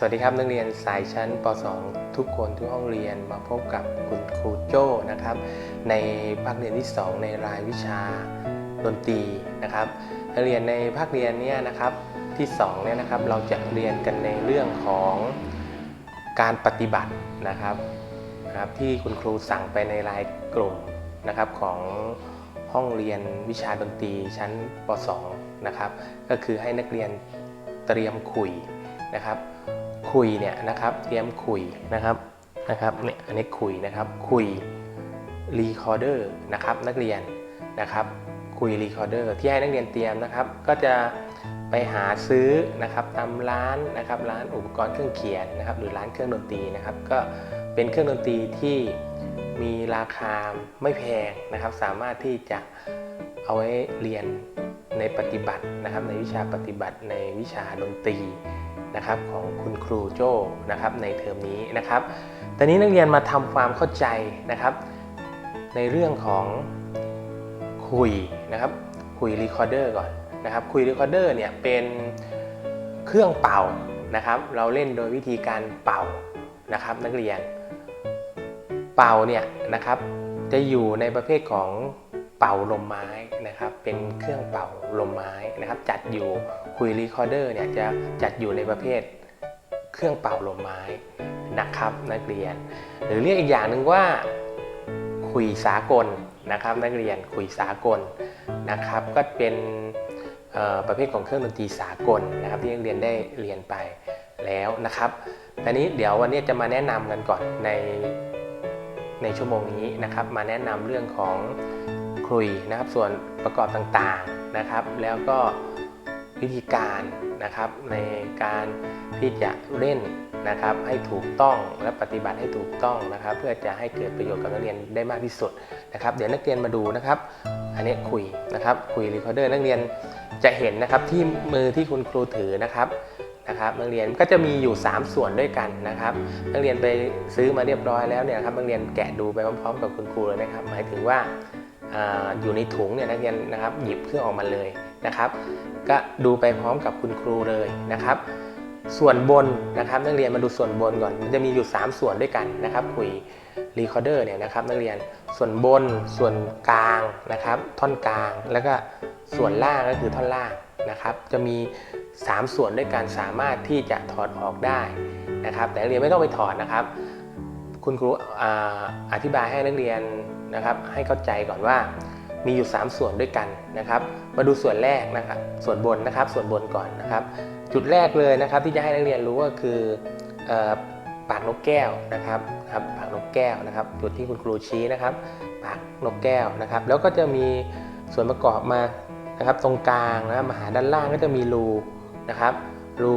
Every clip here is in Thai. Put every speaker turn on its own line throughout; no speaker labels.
สวัสดีครับนักเรียนสายชั้นป .2 ทุกคนทุกห้องเรียนมาพบกับคุณครูโจ้นะครับ ในภาคเรียนที่ 2 ในรายวิชาดนตรีนะครับนักเรียนในภาคเรียนเนี้นะครับที่2เนี่ยนะครับเราจะเรียนกันในเรื่องของการปฏิบัตินะครับนะครับที่คุณครูสั่งไปในรายกลุ่มนะครับของห้องเรียนวิชาดนตรีชั้นป .2 นะครับก็คือให้นักเรียนเตรียมคุยนะครับ คุยเนี่ยนะครับ เตรียมคุยนะครับนะครับเนี่ยอันนี้คุยนะครับ คุยรีคอร์เดอร์นะครับนักเรียนนะครับ คุยรีคอร์เดอร์ที่ให้นักเรียนเตรียมนะครับ ก็จะไปหาซื้อนะครับตามร้านนะครับร้านอุปกรณ์เครื่องเขียนนะครับ หรือร้านเครื่องดนตรีนะครับ ก็เป็นเครื่องดนตรีที่มีราคาไม่แพงนะครับ สามารถที่จะเอาไว้เรียนในปฏิบัตินะครับ ในวิชาปฏิบัติในวิชาดนตรี นะครับของคุณครูโจ้นะครับในเทอมนี้นะครับ ตอนนี้นักเรียนมาทำความเข้าใจนะครับ ในเรื่องของคุยนะครับคุยรีคอร์เดอร์ก่อนนะครับคุยรีคอร์เดอร์เนี่ยเป็นเครื่องเป่านะครับ เราเล่นโดยวิธีการเป่านะครับ นักเรียน เป่าเนี่ยนะครับจะอยู่ในประเภทของ เป่าลมไม้นะครับ เป็นเครื่องเป่าลมไม้นะครับ จัดอยู่คุยรีคอร์เดอร์เนี่ยจะจัดอยู่ในประเภทเครื่องเป่าลมไม้นะครับนักเรียน หรือเรียกอีกอย่างหนึ่งว่าคุยสากลนะครับ นักเรียนคุยสากลนะครับ ก็เป็นประเภทของเครื่องดนตรีสากลนะครับที่นักเรียนได้เรียนไปแล้วนะครับตอนนี้เดี๋ยววันนี้จะมาแนะนำกันก่อนในในชั่วโมงนี้นะครับ มาแนะนำเรื่องของ คลุยนะครับส่วนประกอบต่างๆนะครับ แล้วก็วิธีการนะครับในการที่จะเล่นนะครับให้ถูกต้องและปฏิบัติให้ถูกต้องนะครับ เพื่อจะให้เกิดประโยชน์กับนักเรียนได้มากที่สุดนะครับ เดี๋ยวนักเรียนมาดูนะครับ อันนี้คุยนะครับคุยรีคอร์เดอร์นักเรียนจะเห็นนะครับที่มือที่คุณครูถือนะครับนะครับนักเรียนก็จะมีอยู่ 3 ส่วนด้วยกันนะครับ นักเรียนไปซื้อมาเรียบร้อยแล้วเนี่ยครับนักเรียนแกะดูไปพร้อมๆ กับคุณครูเลยนะครับ หมายถึงว่า อยู่ในถุงเนี่ยนักเรียนนะครับหยิบเครื่องออกมาเลยนะครับ ก็ดูไปพร้อมกับคุณครูเลยนะครับ ส่วนบนนะครับนักเรียนมาดูส่วนบนก่อน มันจะมีอยู่ 3 ส่วนด้วยกันนะครับคุยรีคอร์เดอร์เนี่ยนะครับนักเรียนส่วนบนส่วนกลางนะครับ ท่อนกลางแล้วก็ส่วนล่างก็คือท่อนล่างนะครับ จะมี 3 ส่วนด้วยกันสามารถที่จะถอดออกได้นะครับ แต่นักเรียนไม่ต้องไปถอดนะครับ คุณครูออธิบายให้นักเรียน นะครับ ให้เข้าใจก่อนว่ามีอยู่ 3 ส่วนด้วยกันนะครับ มาดูส่วนแรกนะครับ ส่วนบนนะครับ ส่วนบนก่อนนะครับ จุดแรกเลยนะครับ ที่จะให้นักเรียนรู้ก็คืออปากนกแก้วนะครับครับ ปากนกแก้วนะครับ จุดที่คุณครูชี้นะครับ ปากนกแก้วนะครับ แล้วก็จะมีส่วนประกอบมานะครับ ตรงกลางนะมาหาด้านล่างก็จะมีรูนะครับ รู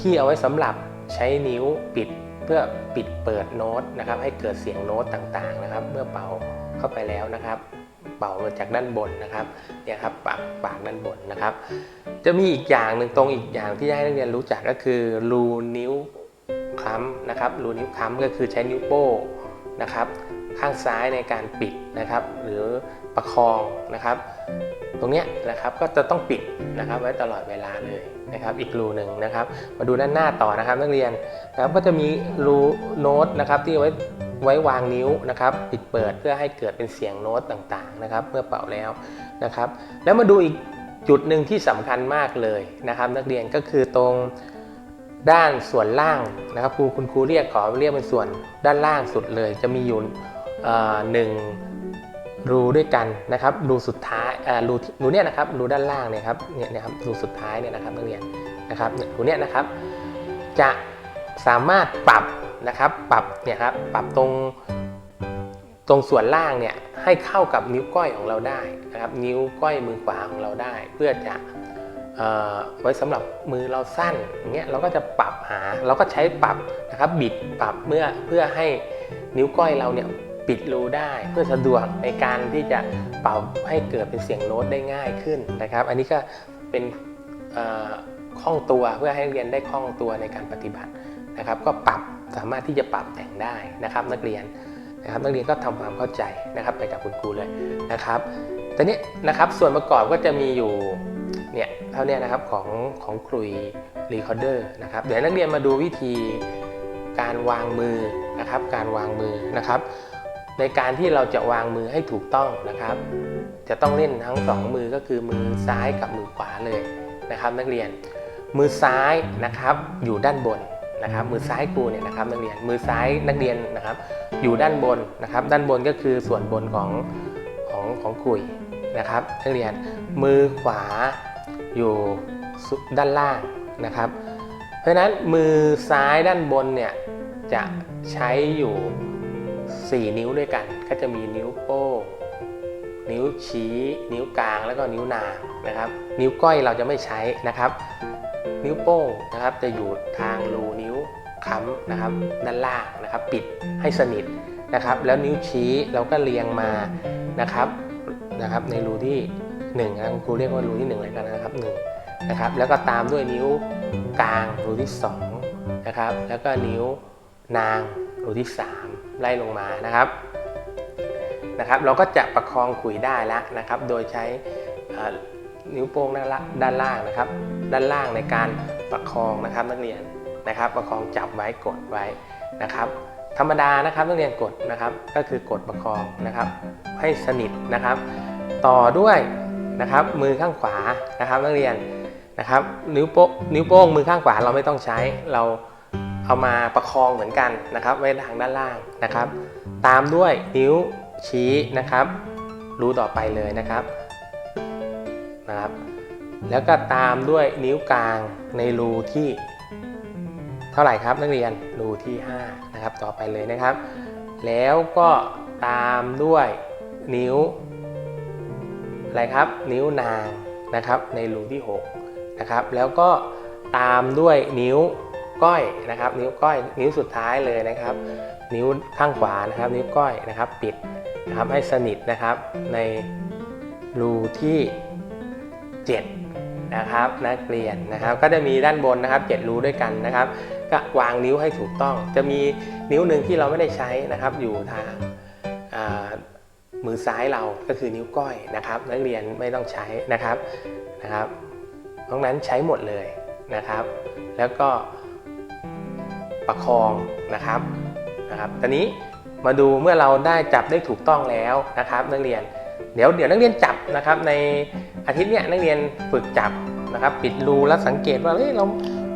ที่เอาไว้สำหรับใช้นิ้วปิด เพื่อปิดเปิดโน้ตนะครับ ให้เกิดเสียงโน้ตต่างๆนะครับ เมื่อเป่าเข้าไปแล้วนะครับ เป่ามาจากด้านบนนะครับเนี่ยครับปากปากด้านบนนะครับ จะมีอีกอย่างหนึ่งตรงอีกอย่างที่ให้นักเรียนรู้จักก็คือรูนิ้วค้ำนะครับรูนิ้วค้ำก็คือใช้นิ้วโป้งนะครับ ข้างซ้ายในการปิดนะครับ หรือประคองนะครับ รงเนี้ยนะครับก็จะต้องปิดนะครับไว้ตลอดเวลาเลยนะครับอีกรูหนึ่งนะครับมาดูด้านหน้าต่อนะครับนักเรียนนะครับก็จะมีรูโน้ตนะครับที่ไว้ไว้วางนิ้วนะครับปิดเปิดเพื่อให้เกิดเป็นเสียงโน้ตต่างๆนะครับเมื่อเป่าแล้วนะครับ แล้วมาดูอีกจุดหนึ่งที่สำคัญมากเลยนะครับ นักเรียนก็คือตรงด้านส่วนล่างนะครับครูคุณครูเรียกขอเรียกเป็นส่วนด้านล่างสุดเลย จะมีอยู่หนึ่ง รูด้วยกันนะครับรูสุดท้ายเอ่อรูรูเนี่ยนะครับรูด้านล่างเนี่ยครับเนี่ยนะครับรูสุดท้ายเนี่ยนะครับนักเรียนนะครับเนี่ยรูเนี่ยนะครับ จะสามารถปรับนะครับปรับเนี่ยครับปรับตรงตรงส่วนล่างเนี่ยให้เข้ากับนิ้วก้อยของเราได้นะครับ นิ้วก้อยมือขวาของเราได้ เพื่อจะเอ่อไว้สำหรับมือเราสั้นอย่างเงี้ยเราก็จะปรับหาเราก็ใช้ปรับนะครับบิดปรับเมื่อเพื่อให้นิ้วก้อยเราเนี่ย ปิดรูได้เพื่อสะดวกในการที่จะเป่าให้เกิดเป็นเสียงโน้ตได้ง่ายขึ้นนะครับ อันนี้ก็เป็นเอ่อคล่องตัวเพื่อให้นักเรียนได้คล่องตัวในการปฏิบัตินะครับ ก็ปรับสามารถที่จะปรับแต่งได้นะครับ นักเรียนนะครับนักเรียนก็ทำความเข้าใจนะครับไปกับคุณครูเลยนะครับแต่นี้นะครับส่วนประกอบก็จะมีอยู่เนี่ยเท่านี้นะครับของของคลุยรีคอร์เดอร์นะครับเดี๋ยวนักเรียนมาดูวิธีการวางมือนะครับ การวางมือนะครับ ในการที่เราจะวางมือให้ถูกต้องนะครับ จะต้องเล่นทั้งสองมือก็คือมือซ้ายกับมือขวาเลยนะครับ นักเรียน มือซ้ายนะครับอยู่ด้านบนนะครับ มือซ้ายครูเนี่ยนะครับ นักเรียนมือซ้ายนักเรียนนะครับ อยู่ด้านบนนะครับ ด้านบนก็คือส่วนบนของของของคุยนะครับ นักเรียนมือขวาอยู่ด้านล่างนะครับ เพราะฉะนั้นมือซ้ายด้านบนเนี่ยจะใช้อยู่ 4 นิ้วด้วยกัน ก็จะมีนิ้วโป้งนิ้วชี้ นิ้วกลางแล้วก็นิ้วนางนะครับ นิ้วก้อยเราจะไม่ใช้นะครับ นิ้วโป้งนะครับจะอยู่ทางรูนิ้วค้ำนะครับ ด้านล่างนะครับ ปิดให้สนิทนะครับ แล้วนิ้วชี้เราก็เรียงมานะครับนะครับ ในรูที่1นะคุณครูเรียกว่ารูที่1เลยกันนะครับ1นะครับ แล้วก็ตามด้วยนิ้วกลางรูที่2นะครับ แล้วก็นิ้วนางรูที่3 ไล่ลงมานะครับนะครับ เราก็จะประคองขุยได้แล้วนะครับ โดยใช้นิ้วโป้งด้านล่างด้านล่างนะครับ ด้านล่างในการประคองนะครับนักเรียนนะครับ ประคองจับไว้กดไว้นะครับ ธรรมดานะครับนักเรียนกดนะครับ ก็คือกดประคองนะครับ ให้สนิทนะครับ ต่อด้วยนะครับมือข้างขวานะครับนักเรียนนะครับ นิ้วโป้งนิ้วโป้งมือข้างขวาเราไม่ต้องใช้เรา เอามาประคองเหมือนกันนะครับไว้ทางด้านล่างนะครับ ตามด้วยนิ้วชี้นะครับรูต่อไปเลยนะครับนะครับ แล้วก็ตามด้วยนิ้วกลางในรูที่ เท่าไหร่ครับนักเรียนรูที่5นะครับต่อไปเลยนะครับ แล้วก็ตามด้วยนิ้วอะไรครับนิ้วนางนะครับในรูที่6นะครับแล้วก็ตามด้วยนิ้ว ก้อยนะครับ นิ้วก้อยนิ้วสุดท้ายเลยนะครับ นิ้วข้างขวานะครับ นิ้วก้อยนะครับ ปิดนะครับให้สนิทนะครับในรูที่ 7 นะครับ นักเรียนนะครับ ก็จะมีด้านบนนะครับ 7 รูด้วยกันนะครับ ก็วางนิ้วให้ถูกต้อง จะมีนิ้วหนึ่งที่เราไม่ได้ใช้นะครับ อยู่ทางมือซ้ายเราก็คือนิ้วก้อยนะครับ นักเรียนไม่ต้องใช้นะครับนะครับตรงนั้นใช้หมดเลยนะครับ แล้วก็ ประคองนะครับนะครับตอนนี้มาดูเมื่อเราได้จับได้ถูกต้องแล้วนะครับ นักเรียนเดี๋ยวเดี๋ยวนักเรียนจับนะครับ ในอาทิตย์เนี้ยนักเรียนฝึกจับนะครับ ปิดรูแล้วสังเกตว่าเฮ้ยเรา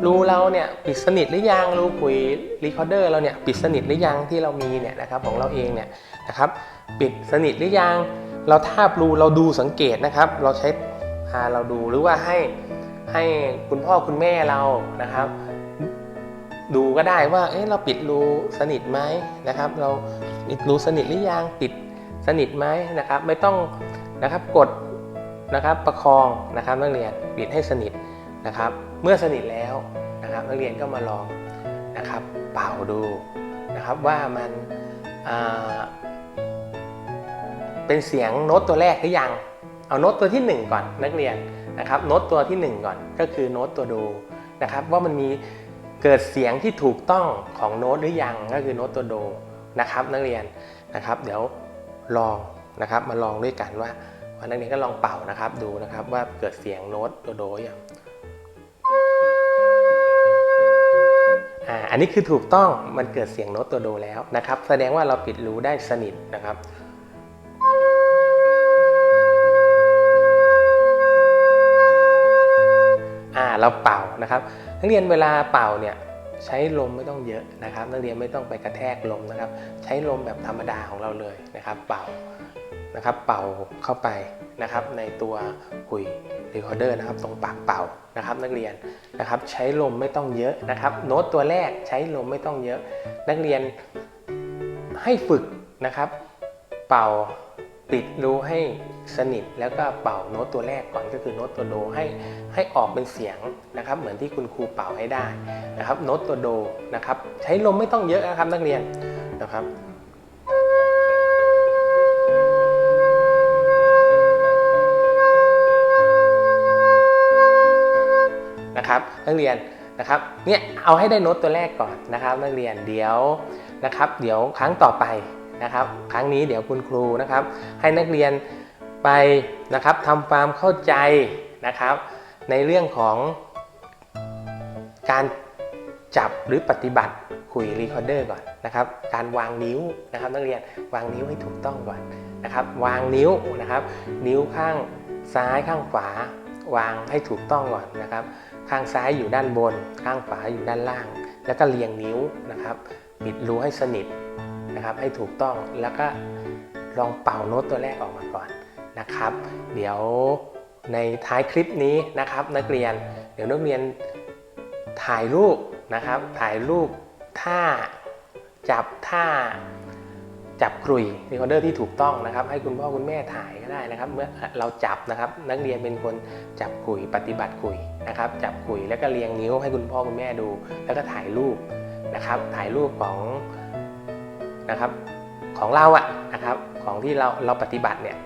รูเราเนี่ยปิดสนิทหรือยังรูคุยรีคอร์เดอร์เราเนี่ยปิดสนิทหรือยังที่เรามีเนี่ยนะครับของเราเองเนี่ยนะครับปิดสนิทหรือยังเราทาบรูเราดูสังเกตนะครับ เราใช้พาเราดูหรือว่าให้ให้คุณพ่อคุณแม่เรานะครับ ดูก็ได้ว่าเอ๊ะเราปิดรูสนิทไหมนะครับ เราปิดรูสนิทหรือยังปิดสนิทไหมนะครับ ไม่ต้องนะครับกดนะครับประคองนะครับนักเรียนปิดให้สนิทนะครับ เมื่อสนิทแล้วนะครับนักเรียนก็มาลองนะครับเป่าดูนะครับว่ามันอ่าเป็นเสียงโน้ตตัวแรกหรือยังเอาโน้ตตัวที่ 1 ก่อนนักเรียนนะครับโน้ตตัวที่ 1 ก่อนก็คือโน้ตตัวโดนะครับว่ามันมี เกิดเสียงที่ถูกต้องของโน้ตหรือยังก็คือโน้ตตัวโดนะครับ นักเรียนนะครับ เดี๋ยวลองนะครับมาลองด้วยกันว่าว่านักเรียนก็ลองเป่านะครับดูนะครับว่าเกิดเสียงโน้ตตัวโดอย่างอันนี้คือถูกต้องมันเกิดเสียงโน้ตตัวโดแล้วนะครับ แสดงว่าเราปิดรูได้สนิทนะครับ อ่าเราเป่านะครับนักเรียนเวลาเป่าเนี่ยใช้ลมไม่ต้องเยอะนะครับ นักเรียนไม่ต้องไปกระแทกลมนะครับ ใช้ลมแบบธรรมดาของเราเลยนะครับ เป่านะครับ เป่าเข้าไปนะครับ ในตัวหุยรีคอร์เดอร์นะครับ ตรงปากเป่านะครับ นักเรียนนะครับ ใช้ลมไม่ต้องเยอะนะครับ โน้ตตัวแรกใช้ลมไม่ต้องเยอะ นักเรียนให้ฝึกนะครับ เป่า ปิดรูให้สนิทแล้วก็เป่าโน้ตตัวแรกก่อนก็คือโน้ตตัวโดให้ให้ออกเป็นเสียงนะครับ เหมือนที่คุณครูเป่าให้ได้นะครับโน้ตตัวโดนะครับ ใช้ลมไม่ต้องเยอะนะครับนักเรียนนะครับนะครับนักเรียนนะครับเนี่ยเอาให้ได้โน้ตตัวแรกก่อนนะครับ นักเรียนเดี๋ยวนะครับ เดี๋ยวครั้งต่อไป นะครับ ครั้งนี้เดี๋ยวคุณครูนะครับ ให้นักเรียนไปนะครับทำความเข้าใจนะครับ ในเรื่องของการจับหรือปฏิบัติคุยรีคอร์เดอร์ก่อนนะครับ การวางนิ้วนะครับนักเรียนวางนิ้วให้ถูกต้องก่อนนะครับ วางนิ้วนะครับ นิ้วข้างซ้ายข้างขวาวางให้ถูกต้องก่อนนะครับ ข้างซ้ายอยู่ด้านบน ข้างขวาอยู่ด้านล่าง แล้วก็เรียงนิ้วนะครับ ปิดรูให้สนิท นะครับให้ถูกต้องแล้วก็ลองเป่าโน้ตตัวแรกออกมาก่อนนะครับ เดี๋ยวในท้ายคลิปนี้นะครับ นักเรียนเดี๋ยวนักเรียนถ่ายรูปนะครับ ถ่ายรูปท่าจับท่าจับกลุยรีคอร์เดอร์ที่ถูกต้องนะครับ ให้คุณพ่อคุณแม่ถ่ายก็ได้นะครับ เมื่อเราจับนะครับ นักเรียนเป็นคนจับกุยปฏิบัติกุยนะครับ จับกุยแล้วก็เรียงนิ้วให้คุณพ่อคุณแม่ดู แล้วก็ถ่ายรูปนะครับ ถ่ายรูปของ นะครับของเราอะนะครับของที่เราเราปฏิบัติเนี่ย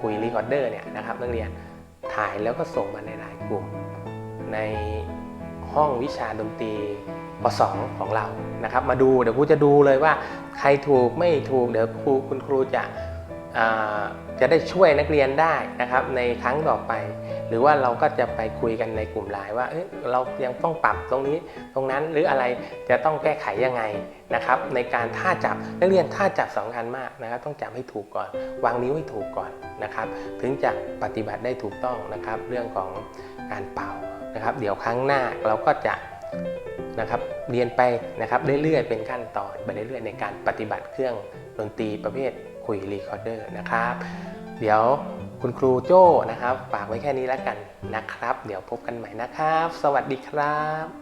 คุยรีคอร์เดอร์เนี่ยนะครับนักเรียนถ่ายแล้วก็ส่งมาในไลน์กลุ่ม ในห้องวิชาดนตรีป .2 ของเรานะครับมาดูเดี๋ยวครูจะดูเลยว่าใครถูกไม่ถูกเดี๋ยวครูคุณครูจะจะได้ช่วยนักเรียนได้นะครับในครั้งต่อไป หรือว่าเราก็จะไปคุยกันในกลุ่มไลน์ว่าเอ้ยเรายังต้องปรับตรงนี้ตรงนั้นหรืออะไรจะต้องแก้ไขยังไงนะครับ ในการท่าจับนักเรียนท่าจับสำคัญมากนะครับ ต้องจับให้ถูกก่อน วางนิ้วให้ถูกก่อนนะครับ ถึงจะปฏิบัติได้ถูกต้องนะครับ เรื่องของการเป่านะครับ เดี๋ยวครั้งหน้าเราก็จะนะครับเรียนไปนะครับเรื่อยๆเป็นขั้นตอนไปเรื่อยๆในการปฏิบัติเครื่องดนตรีประเภทคุยรีคอร์เดอร์นะครับ เดี๋ยว คุณครูโจ้นะครับฝากไว้แค่นี้แล้วกันนะครับ เดี๋ยวพบกันใหม่นะครับ สวัสดีครับ